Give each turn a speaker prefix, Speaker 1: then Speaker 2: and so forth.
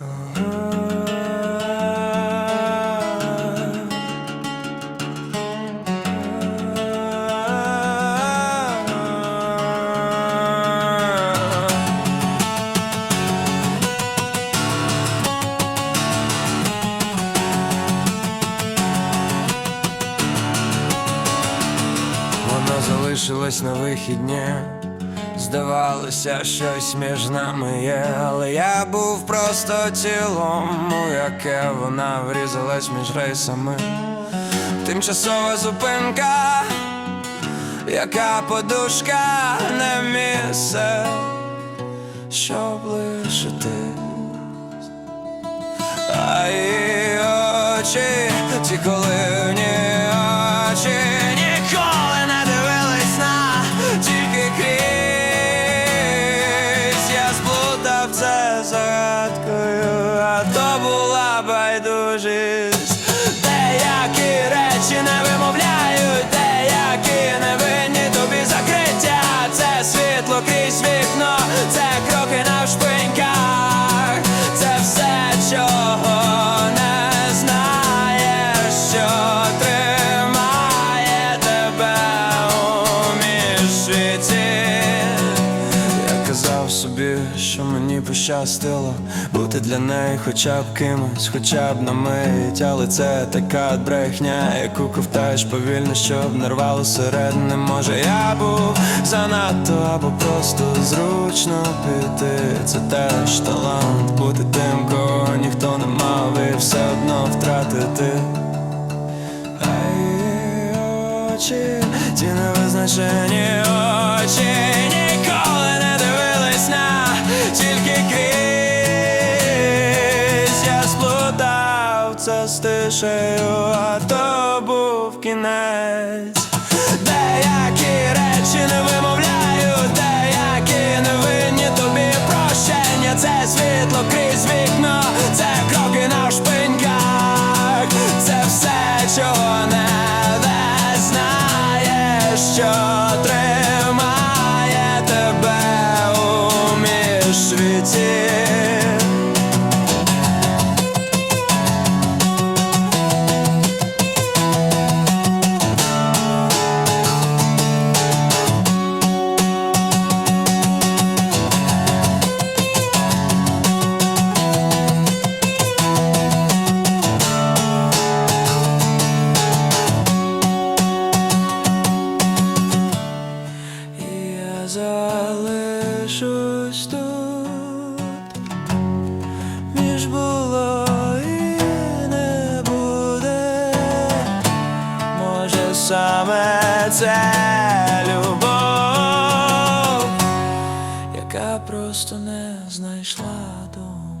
Speaker 1: Вона залишилась на вихідні. Здавалося, щось між нами є, але я був просто тілом, у яке вона врізалась між рейсами. Тимчасова зупинка, яка подушка не місце, щоб лишити. А її очі, ті очі байдужість Деякі речі не вимовляють, Я казав собі, що мені пощастило бути для неї хоча б кимось, хоча б на мить, але це така брехня, яку ковтаєш повільно, щоб не рвало середини. Може, я був занадто або просто зручно піти. Це теж талант бути тим, кого ніхто не мав, і все одно втратити. Ай, очі, ті невизначені очі тільки крізь. Я сплутав це з тишею, а то був кінець. Деякі речі не вимовляють, деякі невинні тобі прощення. Це світло крізь вікно, це кроки на шпиньках, це все, чого не знаєш, що limited. Саме це любов, яка просто не знайшла дому.